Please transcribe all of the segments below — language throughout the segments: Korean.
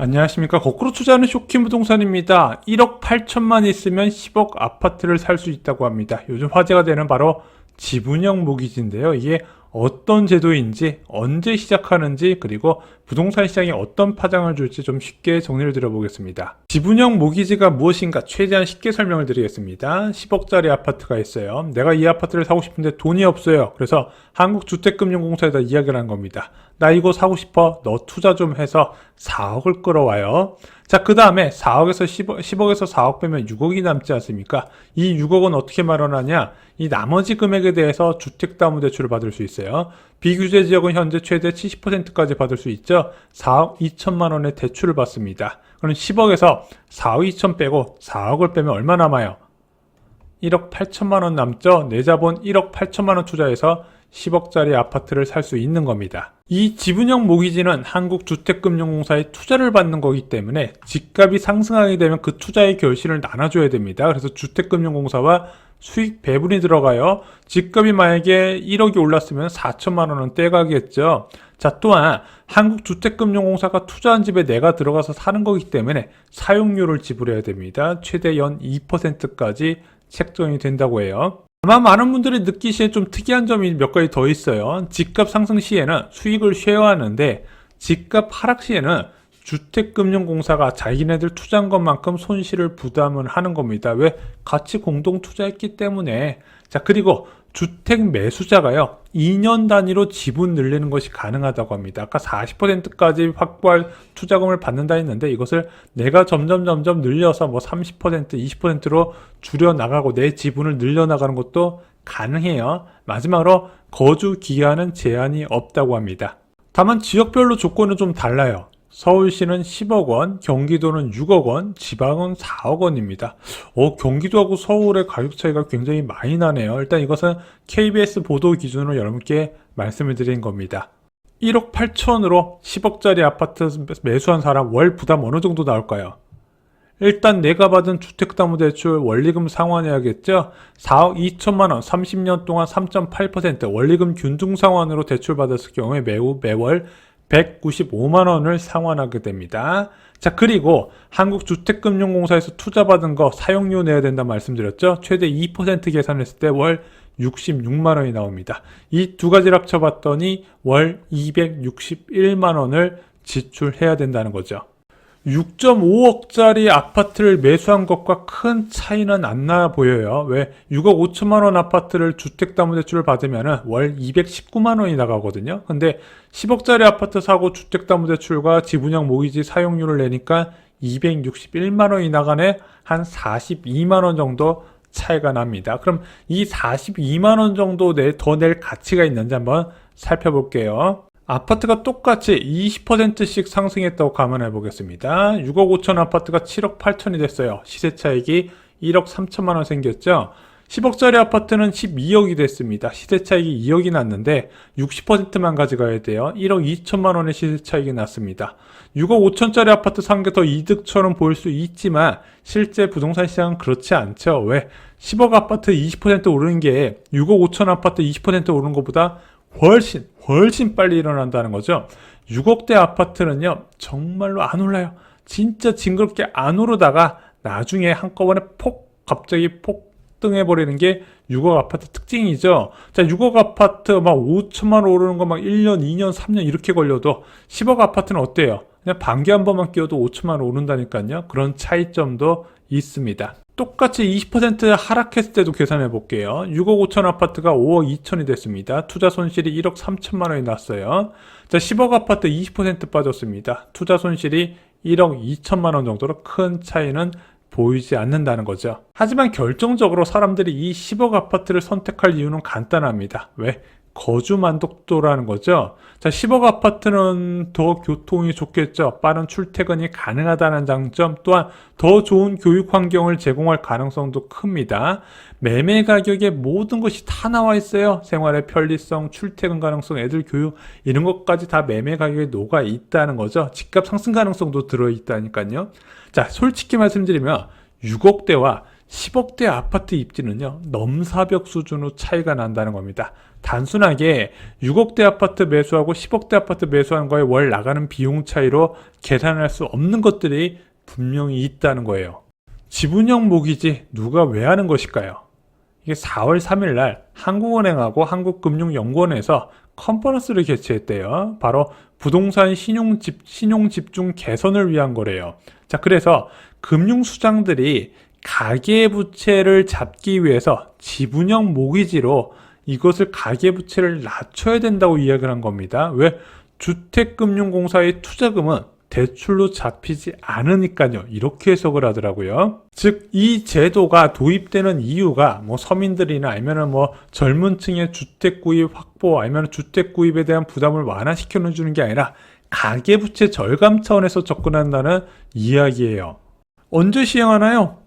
안녕하십니까. 거꾸로 투자하는 쇼킹 부동산입니다. 1억 8천만 있으면 10억 아파트를 살 수 있다고 합니다. 요즘 화제가 되는 바로 지분형 모기지인데요. 이게 어떤 제도인지, 언제 시작하는지, 그리고 부동산 시장에 어떤 파장을 줄지 좀 쉽게 정리를 드려보겠습니다. 지분형 모기지가 무엇인가 최대한 쉽게 설명을 드리겠습니다. 10억짜리 아파트가 있어요. 내가 이 아파트를 사고 싶은데 돈이 없어요. 그래서 한국주택금융공사에다 이야기를 한 겁니다. 나 이거 사고 싶어. 너 투자 좀 해서 4억을 끌어와요. 자, 그 다음에 4억에서 10억, 10억에서 4억 빼면 6억이 남지 않습니까? 이 6억은 어떻게 마련하냐? 이 나머지 금액에 대해서 주택담보대출을 받을 수 있어요. 비규제 지역은 현재 최대 70%까지 받을 수 있죠. 4억 2천만 원의 대출을 받습니다. 그럼 10억에서 4억 2천 빼고 4억을 빼면 얼마 남아요? 1억 8천만 원 남죠. 내 자본 1억 8천만 원 투자해서 10억짜리 아파트를 살 수 있는 겁니다. 이 지분형 모기지는 한국주택금융공사에 투자를 받는 거기 때문에 집값이 상승하게 되면 그 투자의 결실을 나눠줘야 됩니다. 그래서 주택금융공사와 수익 배분이 들어가요. 집값이 만약에 1억이 올랐으면 4천만 원은 떼가겠죠. 자, 또한 한국주택금융공사가 투자한 집에 내가 들어가서 사는 거기 때문에 사용료를 지불해야 됩니다. 최대 연 2%까지 책정이 된다고 해요. 아마 많은 분들이 느끼시기에 좀 특이한 점이 몇 가지 더 있어요. 집값 상승 시에는 수익을 쉐어하는데 집값 하락 시에는 주택금융공사가 자기네들 투자한 것만큼 손실을 부담을 하는 겁니다. 왜? 같이 공동 투자했기 때문에. 자, 그리고 주택 매수자가요, 2년 단위로 지분 늘리는 것이 가능하다고 합니다. 아까 40%까지 확보할 투자금을 받는다 했는데 이것을 내가 점점 점점 늘려서 뭐 30%, 20%로 줄여 나가고 내 지분을 늘려 나가는 것도 가능해요. 마지막으로 거주 기한은 제한이 없다고 합니다. 다만 지역별로 조건은 좀 달라요. 서울시는 10억 원, 경기도는 6억 원, 지방은 4억 원입니다. 어, 경기도하고 서울의 가격 차이가 굉장히 많이 나네요. 일단 이것은 KBS 보도 기준으로 여러분께 말씀을 드린 겁니다. 1억 8천으로 10억짜리 아파트 매수한 사람 월 부담 어느 정도 나올까요? 일단 내가 받은 주택담보대출 원리금 상환해야겠죠? 4억 2천만 원, 30년 동안 3.8% 원리금 균등 상환으로 대출받았을 경우에 매우 매월 195만 원을 상환하게 됩니다. 자, 그리고 한국주택금융공사에서 투자받은 거 사용료 내야 된다 말씀드렸죠? 최대 2% 계산했을 때 월 66만 원이 나옵니다. 이 두 가지를 합쳐봤더니 월 261만 원을 지출해야 된다는 거죠. 6.5억짜리 아파트를 매수한 것과 큰 차이는 안 나 보여요. 왜? 6억 5천만 원 아파트를 주택담보대출을 받으면 월 219만 원이 나가거든요. 근데 10억짜리 아파트 사고 주택담보대출과 지분형 모기지 사용료를 내니까 261만 원이 나가네 한 42만 원 정도 차이가 납니다. 그럼 이 42만 원 정도 내, 더낼 가치가 있는지 한번 살펴볼게요. 아파트가 똑같이 20%씩 상승했다고 감안해 보겠습니다. 6억 5천 아파트가 7억 8천이 됐어요. 시세 차익이 1억 3천만 원 생겼죠. 10억짜리 아파트는 12억이 됐습니다. 시세 차익이 2억이 났는데 60%만 가져가야 돼요. 1억 2천만 원의 시세 차익이 났습니다. 6억 5천짜리 아파트 산 게 더 이득처럼 보일 수 있지만 실제 부동산 시장은 그렇지 않죠. 왜? 10억 아파트 20% 오르는 게 6억 5천 아파트 20% 오르는 것보다 훨씬 훨씬 빨리 일어난다는 거죠. 6억대 아파트는요 정말로 안 올라요. 진짜 징그럽게 안 오르다가 나중에 한꺼번에 폭 갑자기 폭등해 버리는 게 6억 아파트 특징이죠. 자, 6억 아파트 막 5천만 원 오르는 거 막 1년, 2년, 3년 이렇게 걸려도 10억 아파트는 어때요? 그냥 반기 한 번만 끼워도 5천만 원 오른다니까요. 그런 차이점도 있습니다. 똑같이 20% 하락했을 때도 계산해 볼게요. 6억 5천 아파트가 5억 2천이 됐습니다. 투자 손실이 1억 3천만 원이 났어요. 자, 10억 아파트 20% 빠졌습니다. 투자 손실이 1억 2천만 원 정도로 큰 차이는 보이지 않는다는 거죠. 하지만 결정적으로 사람들이 이 10억 아파트를 선택할 이유는 간단합니다. 왜? 거주 만족도라는 거죠. 자, 10억 아파트는 더 교통이 좋겠죠. 빠른 출퇴근이 가능하다는 장점 또한 더 좋은 교육 환경을 제공할 가능성도 큽니다. 매매 가격에 모든 것이 다 나와 있어요. 생활의 편리성, 출퇴근 가능성, 애들 교육 이런 것까지 다 매매 가격에 녹아 있다는 거죠. 집값 상승 가능성도 들어 있다니까요. 자, 솔직히 말씀드리면 6억대와 10억대 아파트 입지는요, 넘사벽 수준으로 차이가 난다는 겁니다. 단순하게 6억대 아파트 매수하고 10억대 아파트 매수하는 거에 월 나가는 비용 차이로 계산할 수 없는 것들이 분명히 있다는 거예요. 지분형 모기지 누가 왜 하는 것일까요? 이게 4월 3일 날 한국은행하고 한국금융연구원에서 컨퍼런스를 개최했대요. 바로 부동산 신용 집 신용 집중 개선을 위한 거래요. 자, 그래서 금융수장들이 가계부채를 잡기 위해서 지분형 모기지로 이것을 가계부채를 낮춰야 된다고 이야기를 한 겁니다. 왜? 주택금융공사의 투자금은 대출로 잡히지 않으니까요. 이렇게 해석을 하더라고요. 즉, 이 제도가 도입되는 이유가 뭐 서민들이나 아니면은 뭐 젊은 층의 주택 구입 확보 아니면 주택 구입에 대한 부담을 완화시켜 주는 게 아니라 가계부채 절감 차원에서 접근한다는 이야기예요. 언제 시행하나요?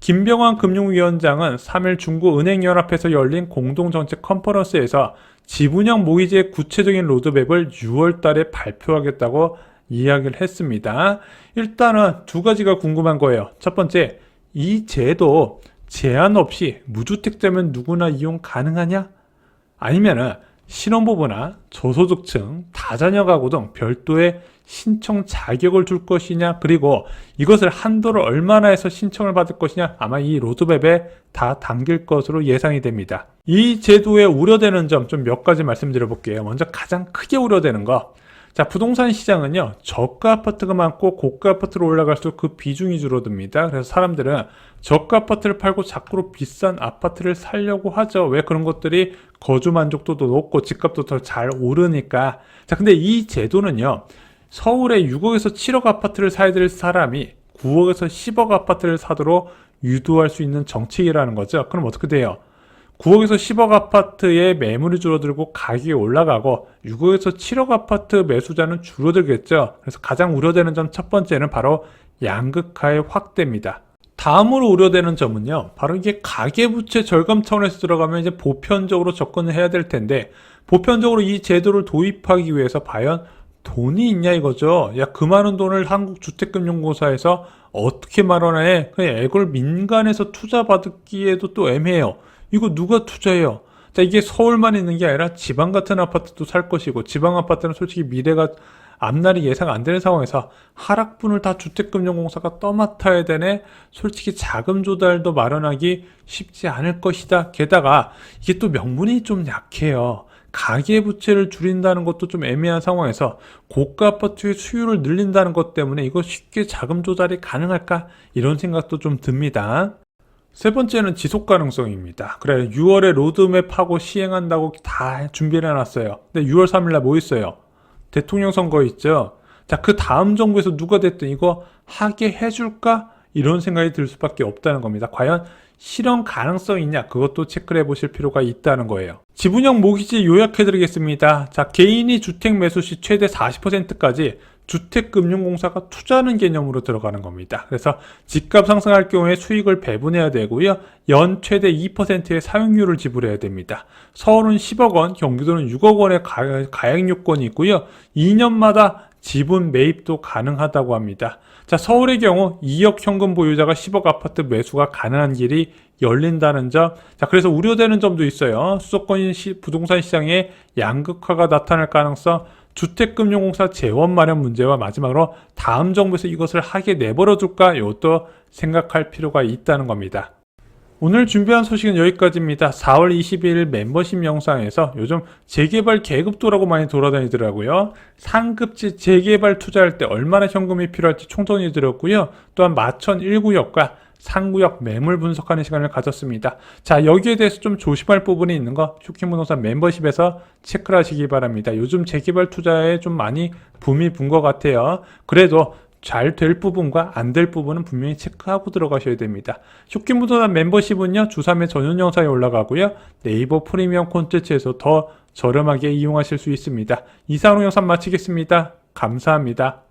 김병환 금융위원장은 3일 중국은행연합에서 열린 공동정책 컨퍼런스에서 지분형 모기지의 구체적인 로드맵을 6월 달에 발표하겠다고 이야기를 했습니다. 일단은 두 가지가 궁금한 거예요. 첫 번째, 이 제도 제한 없이 무주택자면 누구나 이용 가능하냐? 아니면은 신혼부부나 저소득층, 다자녀 가구 등 별도의 신청 자격을 줄 것이냐, 그리고 이것을 한도를 얼마나 해서 신청을 받을 것이냐, 아마 이 로드맵에 다 담길 것으로 예상이 됩니다. 이 제도에 우려되는 점 좀 몇 가지 말씀드려 볼게요. 먼저 가장 크게 우려되는 거. 자, 부동산 시장은요, 저가 아파트가 많고 고가 아파트로 올라갈수록 그 비중이 줄어듭니다. 그래서 사람들은 저가 아파트를 팔고 자꾸로 비싼 아파트를 살려고 하죠. 왜 그런 것들이 거주 만족도도 높고 집값도 더 잘 오르니까. 자, 근데 이 제도는요, 서울에 6억에서 7억 아파트를 사야 될 사람이 9억에서 10억 아파트를 사도록 유도할 수 있는 정책이라는 거죠. 그럼 어떻게 돼요? 9억에서 10억 아파트의 매물이 줄어들고 가격이 올라가고 6억에서 7억 아파트 매수자는 줄어들겠죠. 그래서 가장 우려되는 점 첫 번째는 바로 양극화의 확대입니다. 다음으로 우려되는 점은요. 바로 이게 가계부채 절감 차원에서 들어가면 이제 보편적으로 접근을 해야 될 텐데 보편적으로 이 제도를 도입하기 위해서 과연 돈이 있냐 이거죠. 야, 그 많은 돈을 한국주택금융공사에서 어떻게 마련해? 그냥 이걸 민간에서 투자 받기에도 또 애매해요. 이거 누가 투자해요? 자, 이게 서울만 있는 게 아니라 지방 같은 아파트도 살 것이고, 지방 아파트는 솔직히 미래가 앞날이 예상 안 되는 상황에서 하락분을 다 주택금융공사가 떠맡아야 되네. 솔직히 자금 조달도 마련하기 쉽지 않을 것이다. 게다가 이게 또 명분이 좀 약해요. 가계 부채를 줄인다는 것도 좀 애매한 상황에서 고가 아파트의 수요를 늘린다는 것 때문에 이거 쉽게 자금 조달이 가능할까? 이런 생각도 좀 듭니다. 세 번째는 지속 가능성입니다. 그래, 6월에 로드맵하고 시행한다고 다 준비를 해놨어요. 근데 6월 3일날 뭐 있어요? 대통령 선거 있죠? 자, 그 다음 정부에서 누가 됐든 이거 하게 해줄까? 이런 생각이 들 수밖에 없다는 겁니다. 과연 실현 가능성이 있냐? 그것도 체크를 해보실 필요가 있다는 거예요. 지분형 모기지 요약해드리겠습니다. 자, 개인이 주택 매수 시 최대 40%까지 주택금융공사가 투자하는 개념으로 들어가는 겁니다. 그래서 집값 상승할 경우에 수익을 배분해야 되고요. 연 최대 2%의 사용료를 지불해야 됩니다. 서울은 10억 원, 경기도는 6억 원의 가, 가액 요건이 있고요. 2년마다 지분 매입도 가능하다고 합니다. 자, 서울의 경우 2억 현금 보유자가 10억 아파트 매수가 가능한 길이 열린다는 점. 자, 그래서 우려되는 점도 있어요. 수도권 시, 부동산 시장에 양극화가 나타날 가능성, 주택금융공사 재원 마련 문제와 마지막으로 다음 정부에서 이것을 하게 내버려 둘까 이것도 생각할 필요가 있다는 겁니다. 오늘 준비한 소식은 여기까지입니다. 4월 22일 멤버십 영상에서 요즘 재개발 계급도라고 많이 돌아다니더라고요. 상급지 재개발 투자할 때 얼마나 현금이 필요할지 총정리 드렸고요. 또한 마천 1구역과 상구역 매물 분석하는 시간을 가졌습니다. 자, 여기에 대해서 좀 조심할 부분이 있는 거 쇼킹부동산 멤버십에서 체크를 하시기 바랍니다. 요즘 재개발 투자에 좀 많이 붐이 분 것 같아요. 그래도 잘될 부분과 안 될 부분은 분명히 체크하고 들어가셔야 됩니다. 쇼킹부동산 멤버십은요, 주3회 전용 영상이 올라가고요. 네이버 프리미엄 콘텐츠에서 더 저렴하게 이용하실 수 있습니다. 이상으로 영상 마치겠습니다. 감사합니다.